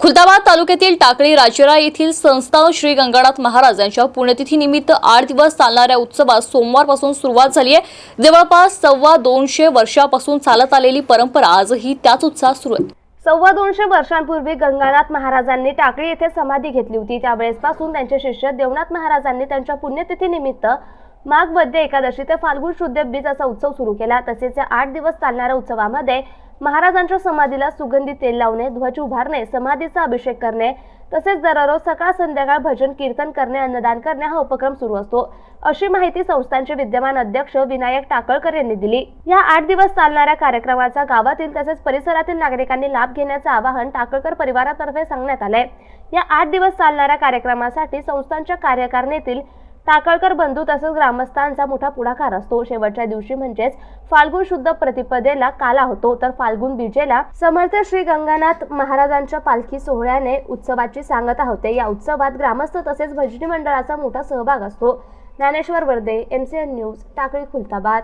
खुलताबाद तालुक्यातील टाकळी राजेरा येथील संस्थान श्री गंगानाथ महाराज यांच्या पुण्यतिथीनिमित्त आठ दिवस चालणाऱ्या उत्सवात सोमवारपासून सुरुवात झाली आहे. जवळपास सव्वा दोनशे वर्षापासून चालत आलेली परंपरा आजही त्याच उत्साहात सुरू आहे. सव्वा दोनशे वर्षांपूर्वी गंगानाथ महाराजांनी टाकळी येथे समाधी घेतली होती. त्यावेळेसपासून त्यांचे शिष्य देवनाथ महाराजांनी त्यांच्या पुण्यतिथीनिमित्त माघ मध्य एकादशी ते फाल्गुन शुद्ध बीज असा उत्सव सुरू केला. तसेच या आठ दिवस चालणाऱ्या उत्सवामध्ये महाराजांच्या समाधीला सुगंधी तेल लावणे ध्वज उभारणे समाधीचा अभिषेक करणे तसेच दररोज सकाळ संध्याकाळ भजन कीर्तन करणे अन्नदान करणे हा उपक्रम सुरू असतो. अशी माहिती संस्थांचे विद्यमान अध्यक्ष विनायक टाकळकर यांनी दिली. या आठ दिवस चालणाऱ्या कार्यक्रमाचा गावातील तसेच परिसरातील नागरिकांनी लाभ घेण्याचं आवाहन टाकळकर परिवारातर्फे सांगण्यात आलंय. या आठ दिवस चालणाऱ्या कार्यक्रमासाठी संस्थांच्या कार्यकारणीतील टाकळकर बंधू तसंच ग्रामस्थांचा मोठा पुढाकार असतो. शेवटच्या दिवशी म्हणजेच फाल्गुन शुद्ध प्रतिपदेला काला होतो. तर फाल्गुन बीजेला समर्थ श्री गंगानाथ महाराजांच्या पालखी सोहळ्याने उत्सवाची सांगता होते. या उत्सवात ग्रामस्थ तसेच भजनी मंडळाचा मोठा सहभाग असतो. ज्ञानेश्वर वर्दे एमसीएन न्यूज टाकळी खुलताबाद.